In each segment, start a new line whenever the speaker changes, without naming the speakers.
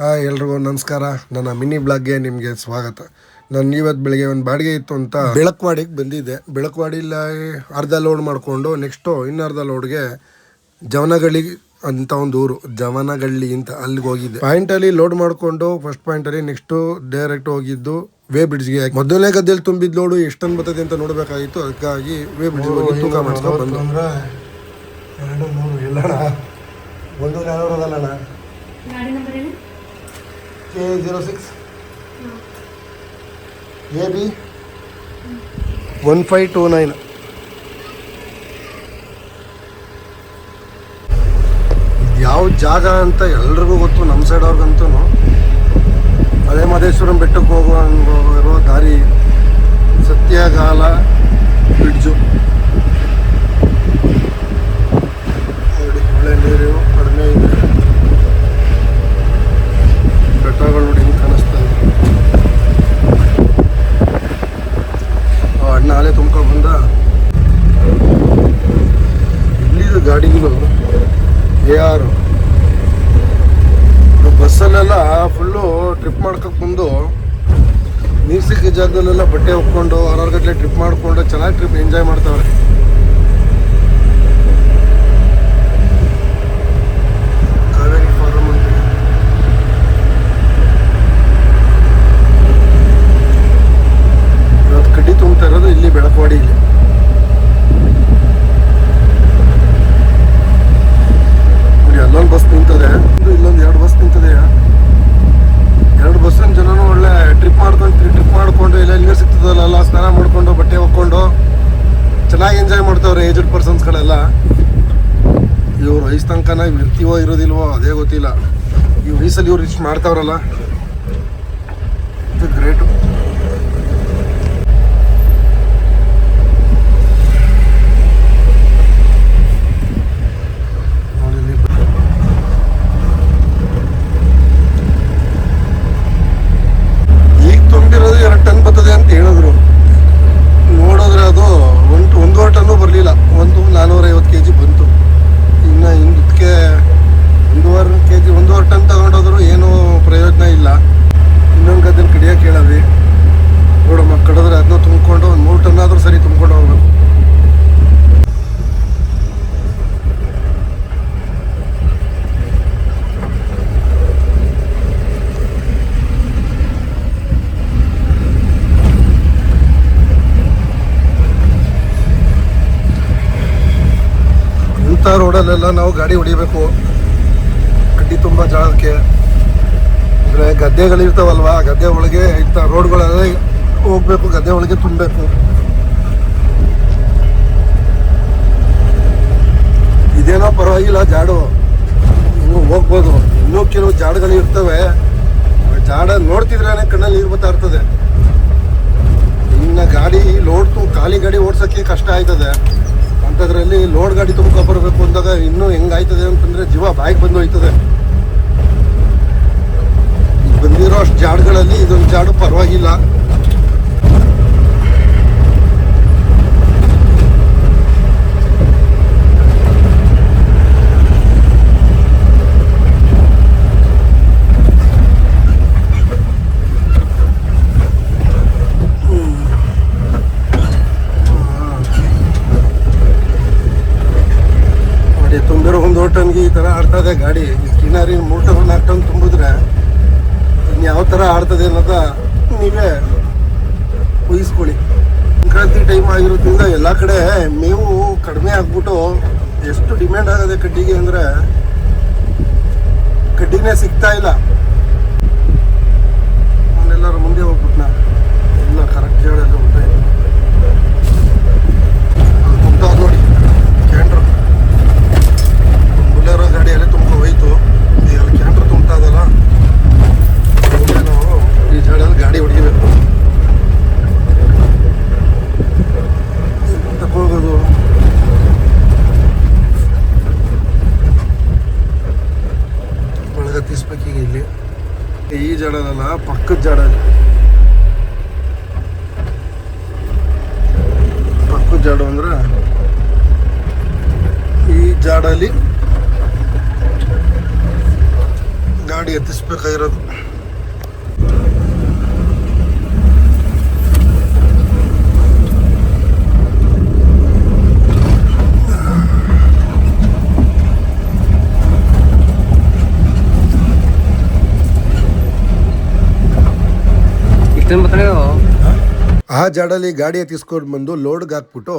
Hi ಎಲ್ರಿಗೂ ನಮಸ್ಕಾರ. ನನ್ನ ಮಿನಿ ಬ್ಲಾಗ್ಗೆ ನಿಮಗೆ ಸ್ವಾಗತ. ನಾನು ಇವತ್ತು ಬೆಳಗ್ಗೆ ಒಂದು ಬಾಡಿಗೆ ಇತ್ತು ಅಂತ ಬೆಳಕ್ವಾಡಿಗೆ ಬಂದಿದ್ದೆ. ಬೆಳಕವಾಡಿಲಿ ಅರ್ಧ ಲೋಡ್ ಮಾಡಿಕೊಂಡು ನೆಕ್ಸ್ಟು ಇನ್ನರ್ಧ ಲೋಡ್ಗೆ ಜವನಗಳಿ ಅಂತ ಒಂದು ಊರು ಜವನಗಳ್ಳಿ ಅಂತ ಅಲ್ಲಿಗೆ ಹೋಗಿದ್ದೆ. ಪಾಯಿಂಟಲ್ಲಿ ಲೋಡ್ ಮಾಡಿಕೊಂಡು ಫಸ್ಟ್ ಪಾಯಿಂಟಲ್ಲಿ ನೆಕ್ಸ್ಟು ಡೈರೆಕ್ಟ್ ಹೋಗಿದ್ದು ವೇ ಬ್ರಿಡ್ಜ್ಗೆ ಮೊದಲನೇ ಗದ್ದೆಯಲ್ಲಿ ತುಂಬಿದ ಲೋಡು ಎಷ್ಟೊಂದು ಬರ್ತದೆ ಅಂತ ನೋಡಬೇಕಾಗಿತ್ತು. ಅದಕ್ಕಾಗಿ ವೇ ಬ್ರಿಡ್ಜ್ ಹೋಗಿ ತೂಕ ಮಾಡಿಸ್ಕೊಂಡು ಬಂದು.
ಅಂದ್ರೆ ಎರಡು ಮೂರು ಇಲ್ಲಣ್ಣ ಒಂದು ನಾನ್ನೂರು K zero six A B
one five two nine ಯಾವ ಜಾಗ ಅಂತ ಎಲ್ರಿಗೂ ಗೊತ್ತು ನಮ್ಮ ಸೈಡ್ ಅವ್ರಿಗಂತೂ. ಅದೇ ಮಹದೇಶ್ವರಂ ಬೆಟ್ಟಕ್ಕೆ ಹೋಗುವ ಇರೋ ದಾರಿ ಸತ್ಯಗಾಲ ಬ್ರಿಡ್ಜು. ನೋಡಿ ಒಳ್ಳೆ ನೀರು ಕಡಿಮೆ ಇದೆ ಬೆಟ್ಟಗಳು ನೋಡಿ ಹೆಂಗೆ ಕಾಣಿಸ್ತಾ ಇದೆ ಆ ಅಣ್ಣ ಅಲ್ಲೇ ತುಂಬ್ಕೊಂಡು ಬಂದ ಇಲ್ಲಿದು ಗಾಡಿಗಳು ಎ ಆರು ಬಸ್ಸಲ್ಲೆಲ್ಲ ಫುಲ್ಲು ಟ್ರಿಪ್ ಮಾಡ್ಕೊಂಡು ಬಂದು ಸಿಕ್ಕ ಜಾಗದಲ್ಲೆಲ್ಲ ಬಟ್ಟೆ ಆರಾರು ಗಂಟೆ ಟ್ರಿಪ್ ಮಾಡ್ಕೊಂಡು ಚೆನ್ನಾಗಿ ಟ್ರಿಪ್ ಎಂಜಾಯ್ ಮಾಡ್ತಾವ್ರೆ. ಕಡ್ಡಿ ತುಂಬ್ತಾ ಇರೋದು ಇಲ್ಲಿ ಬೆಳಕವಾಡಿ ನೋಡಿ ಅಲ್ಲೊಂದು ಬಸ್ ನಿಂತದೆ ಇದು ಇಲ್ಲೊಂದು ಎರಡು ಬಸ್ ನಿಂತದೆ ಎರಡು ಬಸ್ಸಿನ ಜನನು ಒಳ್ಳೆ ಟ್ರಿಪ್ ಮಾಡ್ಕೊಂಡು ಟ್ರಿಪ್ ಮಾಡ್ಕೊಂಡು ಇಲ್ಲ ನೀರು ಸಿಗ್ತದಲ್ಲ ಸ್ನಾನ ಮಾಡ್ಕೊಂಡು ಬಟ್ಟೆ ಹೊಕ್ಕೊಂಡು ಚೆನ್ನಾಗಿ ಎಂಜಾಯ್ ಮಾಡ್ತಾವ್ರೆ ಏಜ್ಡ್ ಪರ್ಸನ್ಸ್ಗಳೆಲ್ಲ ವಯಸ್ಸು ಇರ್ತೀವೋ ಇರೋದಿಲ್ವೋ ಅದೇ ಗೊತ್ತಿಲ್ಲ. ಈ ವಯಸ್ಸಲ್ಲಿ ಇವ್ರು ರೀಚ್ ಮಾಡ್ತಾವ್ರಲ್ಲ. ಇದು ಗ್ರೇಟು ನೋಡಿ ಇಲ್ಲಿ ಈಗ ತುಂಬಿರೋದು ಎರಡು ಟನ್ ಬರ್ತದೆ ಅಂತ ಹೇಳಿದ್ರು ನೋಡಿದ್ರೆ ಅದು ಒಂದು ಒಂದೂವರೆ ಟನ್ನು ಬರಲಿಲ್ಲ ಒಂದು ನಾನ್ನೂರ ಐವತ್ತು ಕೆ ಜಿ ಬಂತು ಇನ್ನು ಹಿಂದಕ್ಕೆ ಒಂದೂವರೆ ಕೆ ಜಿ ಒಂದೂವರೆ ಟನ್ ತಗೊಂಡೋದ್ರು ಏನೂ ಪ್ರಯೋಜನ ಇಲ್ಲ ಇನ್ನೊಂದು ಗದ್ದೆಲಿ ಕಡಿಯೋಕೆ ಹೇಳವಿ ನೋಡಮ್ಮ ಕಡಿದ್ರೆ ಅದನ್ನ ತುಂಬಿಕೊಂಡು ಒಂದು ಮೂರು ಟನ್ ಆದರೂ ಸರಿ ತುಂಬ್ಕೊಂಡು ಹೋಗ್ಬೇಕು ಇಂಥ ನಾವು ಗಾಡಿ ಹೊಡಿಬೇಕು. ಕಡ್ಡಿ ತುಂಬ ಜಾಗಕ್ಕೆ. ಅಂದರೆ ಗದ್ದೆಗಳಿರ್ತಾವಲ್ವಾ, ಗದ್ದೆ ಒಳಗೆ ಇಂಥ ರೋಡ್ಗಳೆಲ್ಲ ಹೋಗ್ಬೇಕು, ಗದ್ದೆ ಒಳಗೆ ತುಂಬಬೇಕು. ಇದೇನೋ ಪರವಾಗಿಲ್ಲ ಜಾಡು. ಇನ್ನು ಹೋಗ್ಬೋದು. ಇನ್ನೂ ಕೆಲವು ಜಾಡುಗಳು ಇರ್ತವೆ. ಜಾಡ ನೋಡ್ತಿದ್ರೆ ಕಣ್ಣಲ್ಲಿ ನೀರು ಬರ್ತಾ ಇರ್ತದೆ. ಇನ್ನು ಗಾಡಿ, ಲೋಡ್ ಖಾಲಿ ಗಾಡಿ ಓಡ್ಸೋಕ್ಕೆ ಕಷ್ಟ ಆಯ್ತದೆ. ಅಂಥದ್ರಲ್ಲಿ ಲೋಡ್ ಗಾಡಿ ತುಂಬ ಬರಬೇಕು ಅಂದಾಗ ಇನ್ನೂ ಹೆಂಗಾಯ್ತದೆ ಅಂತಂದ್ರೆ ಜೀವ ಬಾಯಿಗೆ ಬಂದು ಹೋಯ್ತದೆ. ಬಂದಿರೋ ಅಷ್ಟು ಜಾಡ್ಗಳಲ್ಲಿ ಇದೊಂದು ಜಾಡು ಪರವಾಗಿಲ್ಲ. ನೋಡಿ ತುಂಬಿರೋ ಒಂದು ಟನ್ಗೆ ಈ ಥರ ಆಡ್ತದೆ ಗಾಡಿ. ಕಿನಾರಿ ಮೂರು ಟನ್ ನಾಲ್ಕು ಟನ್ ತುಂಬಿದ್ರೆ ಯಾವ ಥರ ಆಡ್ತದೆ ಅನ್ನೋದ ನೀವೇ ಊಹಿಸ್ಕೊಳ್ಳಿ. ಸಂಕ್ರಾಂತಿ ಟೈಮ್ ಆಗಿರೋದ್ರಿಂದ ಎಲ್ಲ ಕಡೆ ಮೇವು ಕಡಿಮೆ ಆಗ್ಬಿಟ್ಟು ಎಷ್ಟು ಡಿಮ್ಯಾಂಡ್ ಆಗದೆ ಕಡ್ಡಿಗೆ ಅಂದರೆ ಕಡ್ಡಿನೇ ಸಿಗ್ತಾ ಇಲ್ಲ. ಅವನ್ನೆಲ್ಲರೂ ಮುಂದೆ ಹೋಗ್ಬಿಟ್ನಾ. ಇಲ್ಲ ಕರೆಕ್ಟ್ ಹೇಳಲ್ಲ ಗೊತ್ತಾಯ್ತು ಅಲ್ಲಿ ತುಂಬ್ತಾವ್ ನೋಡಿ ಕ್ಯಾಂಡ್ರು ಬುಲೆರೋ ಗಾಡಿಯಲ್ಲಿ ತುಂಬ ಹೋಯ್ತು ಈಗ ಅಲ್ಲಿ ಕ್ಯಾಂಟ್ರ್ ತುಂಬ್ತಾ ಇದಲ್ಲ ಮುಂದೆ ನಾವು ಈ ಜಾಡಲ್ಲಿ ಗಾಡಿ ಹೊಡಿಬೇಕು ತಗೋಗೋದು ಒಳಗೆ ತೀಸ್ಬೇಕೀಗ ಇಲ್ಲಿ. ಈ ಜಾಡದಲ್ಲ ಪಕ್ಕದ ಜಾಡ ಪಕ್ಕದ ಜಾಡು ಅಂದ್ರೆ ಈ ಜಾಡಲ್ಲಿ ಗಾಡಿ ಎತ್ತಿಸ್ಬೇಕಾಗಿರೋದು. ಆ ಜಾಡಲ್ಲಿ ಗಾಡಿ ಎತ್ತಿಸ್ಕೊಂಡು ಬಂದು ಲೋಡ್ಗೆ ಹಾಕ್ಬಿಟ್ಟು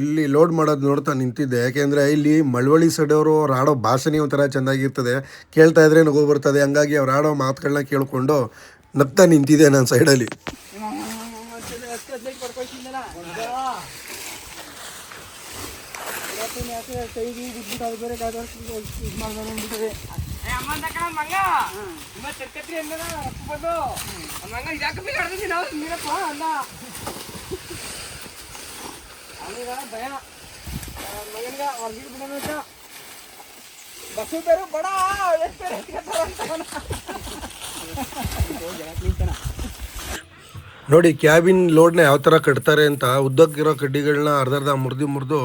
ಇಲ್ಲಿ ಲೋಡ್ ಮಾಡೋದು ನೋಡ್ತಾ ನಿಂತಿದ್ದೆ. ಯಾಕೆಂದರೆ ಇಲ್ಲಿ ಮಳವಳ್ಳಿ ಸೈಡವರು ಅವ್ರು ಆಡೋ ಭಾಷೆನೇ ಒಂಥರ ಚೆನ್ನಾಗಿರ್ತದೆ. ಕೇಳ್ತಾ ಇದ್ರೆ ನಗು ಬರ್ತದೆ. ಹಂಗಾಗಿ ಅವ್ರು ಆಡೋ ಮಾತುಗಳನ್ನ ಕೇಳಿಕೊಂಡು ನಗ್ತಾ ನಿಂತಿದ್ದೆ ನಾನು ಸೈಡಲ್ಲಿ ನೋಡಿ, ಕ್ಯಾಬಿನ್ ಲೋಡ್ನ ಯಾವ ಥರ ಕಟ್ತಾರೆ ಅಂತ ಉದ್ದಕ್ಕಿರೋ ಕಡ್ಡಿಗಳನ್ನ ಅರ್ಧರ್ಧ ಅರ್ಧ ಮುರಿದು ಮುರಿದು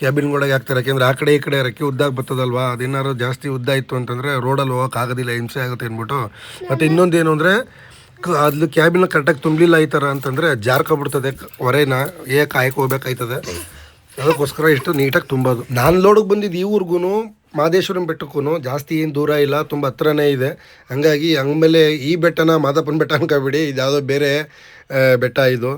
ಕ್ಯಾಬಿನ್ಗೊಳಗೆ ಹಾಕ್ತಾರೆ. ಯಾಕೆಂದ್ರೆ ಆ ಕಡೆ ಈ ಕಡೆ ರೆಕ್ಕೆ ಉದ್ದಾಗ ಬರ್ತದಲ್ವಾ? ಅದೇನಾದ್ರು ಜಾಸ್ತಿ ಉದ್ದ ಇತ್ತು ಅಂತಂದರೆ ರೋಡಲ್ಲಿ ಹೋಗೋಕ್ಕಾಗೋದಿಲ್ಲ ಹಿಂಸೆ ಆಗುತ್ತೆ ಅಂದ್ಬಿಟ್ಟು. ಮತ್ತು ಏನು ಅಂದರೆ ಅದು ಕ್ಯಾಬಿನ ಕರೆಕ್ಟಾಗಿ ತುಂಬಲಿಲ್ಲ ಈ ಥರ ಅಂತಂದರೆ ಜಾರ್ಕೊಬಿಡ್ತದೆ ಹೊರೇನ ಏ ಕಾಯಕ್ಕೆ ಹೋಗ್ಬೇಕಾಯ್ತದೆ. ಅದಕ್ಕೋಸ್ಕರ ಇಷ್ಟು ನೀಟಾಗಿ ತುಂಬೋದು. ನಾನು ಲೋಡಿಗೆ ಬಂದಿದ್ದು ಈ ಊರಿಗೂ ಮಾದೇಶ್ವರಂ ಬೆಟ್ಟಕ್ಕೂ ಜಾಸ್ತಿ ಏನು ದೂರ ಇಲ್ಲ, ತುಂಬ ಹತ್ರನೇ ಇದೆ. ಹಂಗಾಗಿ ಹಂಗಮೇಲೆ ಈ ಬೆಟ್ಟನ ಮಾದಪ್ಪನ ಬೆಟ್ಟ ಅನ್ಕೋಬೇಡಿ ಇದು ಯಾವುದೋ ಬೇರೆ ಬೆಟ್ಟ ಇದು.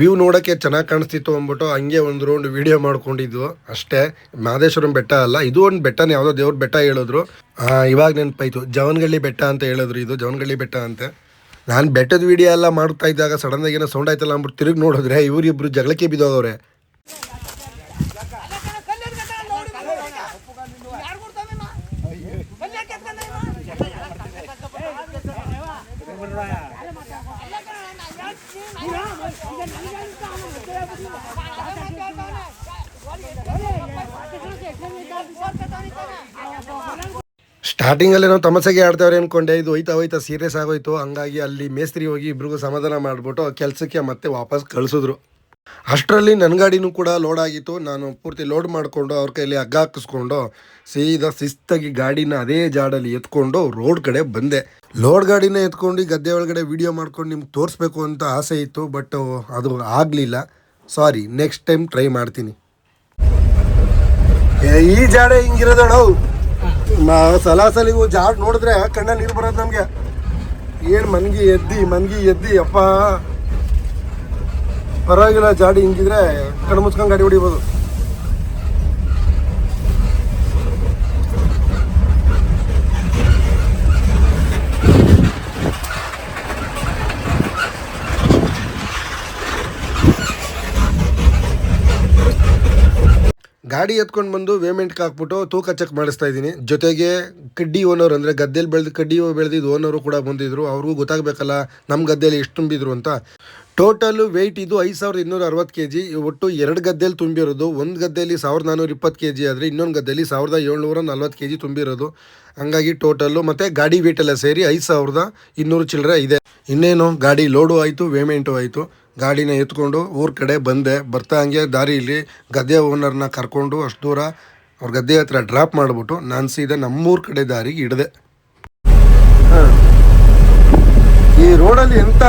ವ್ಯೂ ನೋಡೋಕ್ಕೆ ಚೆನ್ನಾಗಿ ಕಾಣಿಸ್ತಿತ್ತು ಅಂದ್ಬಿಟ್ಟು ಹಂಗೆ ಒಂದು ರೌಂಡ್ ವಿಡಿಯೋ ಮಾಡ್ಕೊಂಡಿದ್ವು. ಅಷ್ಟೇ, ಮಾದೇಶ್ವರಂ ಬೆಟ್ಟ ಅಲ್ಲ, ಇದು ಒಂದು ಬೆಟ್ಟನೇ, ಯಾವುದೋ ದೇವ್ರ ಬೆಟ್ಟ ಹೇಳಿದ್ರು. ಇವಾಗ ನೆನಪಾಯಿತು, ಜವನಗಳ್ಳಿ ಬೆಟ್ಟ ಅಂತ ಹೇಳಿದ್ರು ಇದು, ಜವನಗಳ್ಳಿ ಬೆಟ್ಟ ಅಂತೆ. ನಾನು ಬೆಟ್ಟದ ವಿಡಿಯೋ ಎಲ್ಲ ಮಾಡ್ತಾ ಇದ್ದಾಗ ಸಡನ್ನಾಗಿ ಏನೋ ಸೌಂಡ್ ಆಯ್ತಲ್ಲ ಅಂದ್ಬಿಟ್ಟು ತಿರುಗಿ ನೋಡಿದ್ರೆ ಇವರಿಬ್ರು ಜಗಳಕ್ಕೆ ಬಿದ್ದೋಗವ್ರೆ ಸ್ಟಾರ್ಟಿಂಗಲ್ಲಿ ನಾವು ತಮಸೆಗೆ ಆಡ್ತಾವ್ರೆ ಅನ್ಕೊಂಡೆ, ಇದು ಹೋಯ್ತಾ ಹೋಯ್ತಾ ಸೀರಿಯಸ್ ಆಗೋಯ್ತು. ಹಂಗಾಗಿ ಅಲ್ಲಿ ಮೇಸ್ತ್ರಿ ಹೋಗಿ ಇಬ್ರಿಗೂ ಸಮಾಧಾನ ಮಾಡಿಬಿಟ್ಟು ಕೆಲಸಕ್ಕೆ ಮತ್ತೆ ವಾಪಸ್ ಕಳಿಸಿದ್ರು. ಅಷ್ಟರಲ್ಲಿ ನನ್ನ ಗಾಡಿನೂ ಕೂಡ ಲೋಡ್ ಆಗಿತ್ತು. ನಾನು ಪೂರ್ತಿ ಲೋಡ್ ಮಾಡಿಕೊಂಡು ಅವ್ರ ಕೈಯಲ್ಲಿ ಹಗ್ಗ ಹಾಕಿಸ್ಕೊಂಡು ಸೀದಾ ಶಿಸ್ತಾಗಿ ಗಾಡಿನ ಅದೇ ಜಾಡಲ್ಲಿ ಎತ್ಕೊಂಡು ರೋಡ್ ಕಡೆ ಬಂದೆ. ಲೋಡ್ ಗಾಡಿನ ಎತ್ಕೊಂಡು ಗದ್ದೆ ಒಳಗಡೆ ವಿಡಿಯೋ ಮಾಡ್ಕೊಂಡು ನಿಮ್ಗೆ ತೋರಿಸ್ಬೇಕು ಅಂತ ಆಸೆ ಇತ್ತು ಬಟ್ ಅದು ಆಗಲಿಲ್ಲ. ಸಾರಿ ನೆಕ್ಸ್ಟ್ ಟೈಮ್ ಟ್ರೈ ಮಾಡ್ತೀನಿ. ಈ ಜಾಡ ಹಿಂಗಿರೋದಣ್ಣ ನಾವು ಸಲಾಸಲಿಗೂ ಜಾಡ್ ನೋಡಿದ್ರೆ ಕಣ್ಣ ನೀರು ಬರೋದು ನಮಗೆ. ಏನು ಮನ್ಗಿ ಎದ್ದಿ ಮನ್ಗಿ ಎದ್ದಿ ಅಪ್ಪ ಪರವಾಗಿಲ್ಲ ಜಾಡಿ ಹಿಂಗಿದ್ರೆ ಕಣ್ಣು ಮುಚ್ಕೊಂಡು ಗಾಡಿ ಹೊಡಿಬೋದು. ಗಾಡಿ ಎತ್ಕೊಂಡು ಬಂದು ವೇಮೆಂಟ್ಗೆ ಹಾಕ್ಬಿಟ್ಟು ತೂಕ ಚೆಕ್ ಮಾಡಿಸ್ತಾ ಇದ್ದೀನಿ. ಜೊತೆಗೆ ಕಡ್ಡಿ ಓನರ್ ಅಂದರೆ ಗದ್ದೆಲಿ ಬೆಳೆದು, ಕಡ್ಡಿ ಬೆಳೆದಿದ್ದು ಓನರು ಕೂಡ ಬಂದಿದ್ರು. ಅವ್ರಿಗೂ ಗೊತ್ತಾಗಬೇಕಲ್ಲ ನಮ್ಮ ಗದ್ದೆಯಲ್ಲಿ ಎಷ್ಟು ತುಂಬಿದ್ರು ಅಂತ. ಟೋಟಲು ವೆಯ್ಟ್ ಇದು ಐದು ಸಾವಿರದ ಇನ್ನೂರ ಅರವತ್ತು ಕೆ ಜಿ ಒಟ್ಟು ಎರಡು ಗದ್ದೆಯಲ್ಲಿ ತುಂಬಿರೋದು. ಒಂದು ಗದ್ದೆಯಲ್ಲಿ ಸಾವಿರದ ನಾನ್ನೂರ ಇಪ್ಪತ್ತು ಕೆ ಜಿ ಆದರೆ ಇನ್ನೊಂದು ಗದ್ದೆಯಲ್ಲಿ ಸಾವಿರದ ಏಳ್ನೂರ ನಲ್ವತ್ತು ಕೆ ಜಿ ತುಂಬಿರೋದು. ಹಂಗಾಗಿ ಟೋಟಲ್ಲು ಮತ್ತು ಗಾಡಿ ಎಲ್ಲ ಸೇರಿ ಐದು ಸಾವಿರದ ಇನ್ನೂರು ಚಿಲ್ಲರೆ ಇದೆ. ಇನ್ನೇನು, ಗಾಡಿ ಲೋಡು ಆಯಿತು ವೇಮೆಂಟು ಆಯಿತು. ಗಾಡಿನ ಎತ್ಕೊಂಡು ಊರ ಕಡೆ ಬಂದೆ. ಬರ್ತಾ ಹಂಗೆ ದಾರಿಯಲ್ಲಿ ಗದ್ದೆ ಓನರ್ನ ಕರ್ಕೊಂಡು ಅಷ್ಟು ದೂರ ಅವ್ರ ಗದ್ದೆ ಹತ್ರ ಡ್ರಾಪ್ ಮಾಡಿಬಿಟ್ಟು ನಾನು ಸೀದಾ ನಮ್ಮೂರ ಕಡೆ ದಾರಿಗೆ ಹಿಡ್ದೆ ಈ ರೋಡಲ್ಲಿ ಎಂತ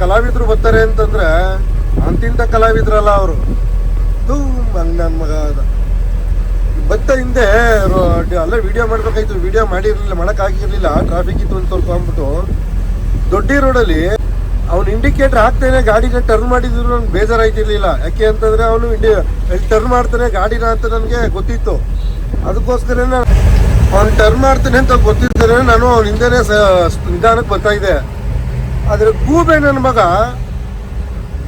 ಕಲಾವಿದರು ಬರ್ತಾರೆ ಅಂತಂದ್ರೆ ಅಂತಿಂತ ಕಲಾವಿದ್ರಲ್ಲ ಅವರು. ನನ್ನ ಮಗ. ಬತ್ತ ಹಿಂದೆ ಅಲ್ಲ ಅಲ್ಲೇ ವಿಡಿಯೋ ಮಾಡ್ಬೇಕಾಯ್ತು. ವಿಡಿಯೋ ಮಾಡಿರ್ಲಿಲ್ಲ, ಮಾಡಕ್ಕಾಗಿರ್ಲಿಲ್ಲ. ಟ್ರಾಫಿಕ್ ಇತ್ತು ಅಂತ ಸ್ವಲ್ಪ ಅಂದ್ಬಿಟ್ಟು ದೊಡ್ಡ ರೋಡಲ್ಲಿ ಅವ್ನು ಇಂಡಿಕೇಟರ್ ಹಾಕ್ತೇನೆ, ಗಾಡಿನ ಟರ್ನ್ ಮಾಡಿದ್ರು ನನ್ಗೆ ಬೇಜಾರಾಯ್ತಿರ್ಲಿಲ್ಲ. ಯಾಕೆ ಅಂತಂದ್ರೆ ಅವನು ಇಂಡಿ ಟರ್ನ್ ಮಾಡ್ತಾನೆ, ಗಾಡಿನ ಅಂತ ನನಗೆ ಗೊತ್ತಿತ್ತು. ಅದಕ್ಕೋಸ್ಕರ ಅವ್ನು ಟರ್ನ್ ಮಾಡ್ತಾನೆ ಅಂತ ಗೊತ್ತಿದ್ದರೆ ನಾನು ಅವ್ನ ಹಿಂದೆನೆ ನಿಧಾನಕ್ಕೆ ಬರ್ತಾ ಇದ್ದೆ. ಆದ್ರೆ ಗೂಬೆ ನನ್ನ ಮಗ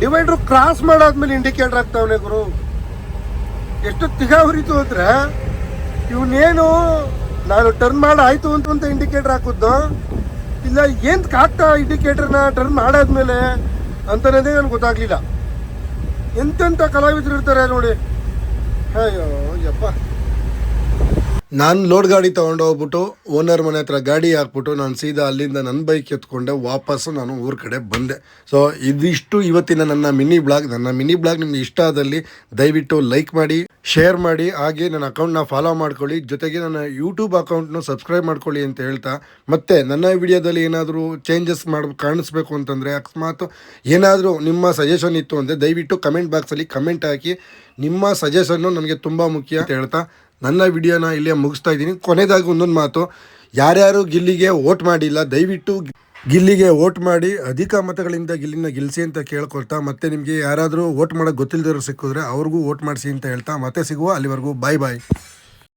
ಡಿವೈಡ್ರು ಕ್ರಾಸ್ ಮಾಡಾದ್ಮೇಲೆ ಇಂಡಿಕೇಟರ್ ಆಗ್ತಾವನೆ ಗುರು. ಎಷ್ಟು ತಿಗ ಹುರಿತು ಅಂದ್ರೆ, ಇವನೇನು, ನಾನು ಟರ್ನ್ ಮಾಡಿ ಆಯ್ತು ಅಂತ ಇಂಡಿಕೇಟರ್ ಹಾಕುದ್ದು ಇಲ್ಲ, ಏನ್ ಹಾಕ್ತಾ ಇಂಡಿಕೇಟರ್ನ ಟರ್ನ್ ಮಾಡಾದ್ಮೇಲೆ ಅಂತನದೇ ನನಗೆ ಗೊತ್ತಾಗ್ಲಿಲ್ಲ. ಎಂತೆಂಥ ಕಲಾವಿದರು ಇರ್ತಾರೆ ನೋಡಿ. ಅಯ್ಯೋ, ಯಪ್ಪ. ನಾನು ಲೋಡ್ ಗಾಡಿ ತೊಗೊಂಡು ಹೋಗ್ಬಿಟ್ಟು ಓನರ್ ಮನೆ ಹತ್ರ ಗಾಡಿ ಹಾಕ್ಬಿಟ್ಟು ನಾನು ಸೀದಾ ಅಲ್ಲಿಂದ ನನ್ನ ಬೈಕ್ ಎತ್ಕೊಂಡೆ, ವಾಪಸ್ಸು ನಾನು ಊರ ಕಡೆ ಬಂದೆ. ಸೊ ಇದಿಷ್ಟು ಇವತ್ತಿನ ನನ್ನ ಮಿನಿ ಬ್ಲಾಗ್ ನನ್ನ ಮಿನಿ ಬ್ಲಾಗ್ ನಿಮ್ಗೆ ಇಷ್ಟ ಆದಲ್ಲಿ ದಯವಿಟ್ಟು ಲೈಕ್ ಮಾಡಿ ಶೇರ್ ಮಾಡಿ, ಹಾಗೆ ನನ್ನ ಅಕೌಂಟ್ನ ಫಾಲೋ ಮಾಡ್ಕೊಳ್ಳಿ. ಜೊತೆಗೆ ನನ್ನ ಯೂಟ್ಯೂಬ್ ಅಕೌಂಟ್ನು ಸಬ್ಸ್ಕ್ರೈಬ್ ಮಾಡ್ಕೊಳ್ಳಿ ಅಂತ ಹೇಳ್ತಾ. ಮತ್ತೆ ನನ್ನ ವಿಡಿಯೋದಲ್ಲಿ ಏನಾದರೂ ಚೇಂಜಸ್ ಮಾಡಿ, ಕಾಣಿಸ್ಬೇಕು ಅಂತಂದರೆ ಅಕಸ್ಮಾತ್ ಏನಾದರೂ ನಿಮ್ಮ ಸಜೆಷನ್ ಇತ್ತು ಅಂದರೆ ದಯವಿಟ್ಟು ಕಮೆಂಟ್ ಬಾಕ್ಸಲ್ಲಿ ಕಮೆಂಟ್ ಹಾಕಿ. ನಿಮ್ಮ ಸಜೆಷನ್ನು ನನಗೆ ತುಂಬ ಮುಖ್ಯ ಅಂತ ಹೇಳ್ತಾ. ನನ್ನ ವಿಡಿಯೋನ ಇಲ್ಲೇ ಮುಗಿಸ್ತಾ ಇದ್ದೀನಿ. ಕೊನೆಯದಾಗಿ ಒಂದೊಂದು ಮಾತು. ಯಾರ್ಯಾರು ಗಿಲ್ಲಿಗೆ ಓಟ್ ಮಾಡಿಲ್ಲ, ದಯವಿಟ್ಟು ಗಿಲ್ಲಿಗೆ ಓಟ್ ಮಾಡಿ, ಅಧಿಕ ಮತಗಳಿಂದ ಗಿಲ್ಲಿನ ಗೆಲ್ಲಿಸಿ ಅಂತ ಕೇಳ್ಕೊಳ್ತಾ, ಮತ್ತೆ ನಿಮಗೆ ಯಾರಾದರೂ ಓಟ್ ಮಾಡೋಕ್ಕೆ ಗೊತ್ತಿಲ್ಲದಿರೋ ಸಿಕ್ಕಿದ್ರೆ ಅವ್ರಿಗೂ ಓಟ್ ಮಾಡಿಸಿ ಅಂತ ಹೇಳ್ತಾ, ಮತ್ತೆ ಸಿಗುವ ಅಲ್ಲಿವರೆಗೂ. ಬಾಯ್ ಬಾಯ್